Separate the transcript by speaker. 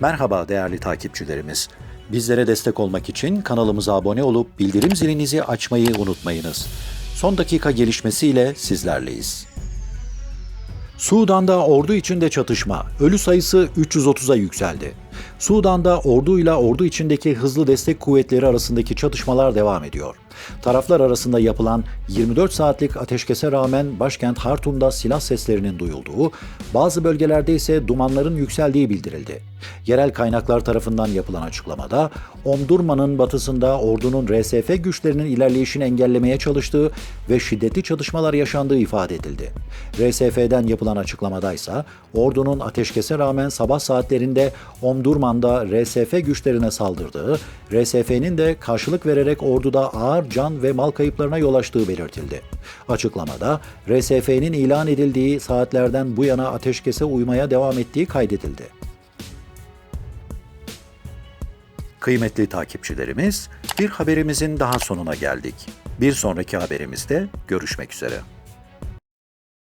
Speaker 1: Merhaba değerli takipçilerimiz. Bizlere destek olmak için kanalımıza abone olup bildirim zilinizi açmayı unutmayınız. Son dakika gelişmesiyle sizlerleyiz. Sudan'da ordu içinde çatışma. Ölü sayısı 330'a yükseldi. Sudan'da orduyla ordu içindeki hızlı destek kuvvetleri arasındaki çatışmalar devam ediyor. Taraflar arasında yapılan 24 saatlik ateşkese rağmen başkent Hartum'da silah seslerinin duyulduğu, bazı bölgelerde ise dumanların yükseldiği bildirildi. Yerel kaynaklar tarafından yapılan açıklamada, Omdurman'ın batısında ordunun RSF güçlerinin ilerleyişini engellemeye çalıştığı ve şiddetli çatışmalar yaşandığı ifade edildi. RSF'den yapılan açıklamada ise ordunun ateşkese rağmen sabah saatlerinde Omdurman'da RSF güçlerine saldırdığı, RSF'nin de karşılık vererek orduda ağır can ve mal kayıplarına yol açtığı belirtildi. Açıklamada RSF'nin ilan edildiği saatlerden bu yana ateşkese uymaya devam ettiği kaydedildi. Kıymetli takipçilerimiz, bir haberimizin daha sonuna geldik. Bir sonraki haberimizde görüşmek üzere.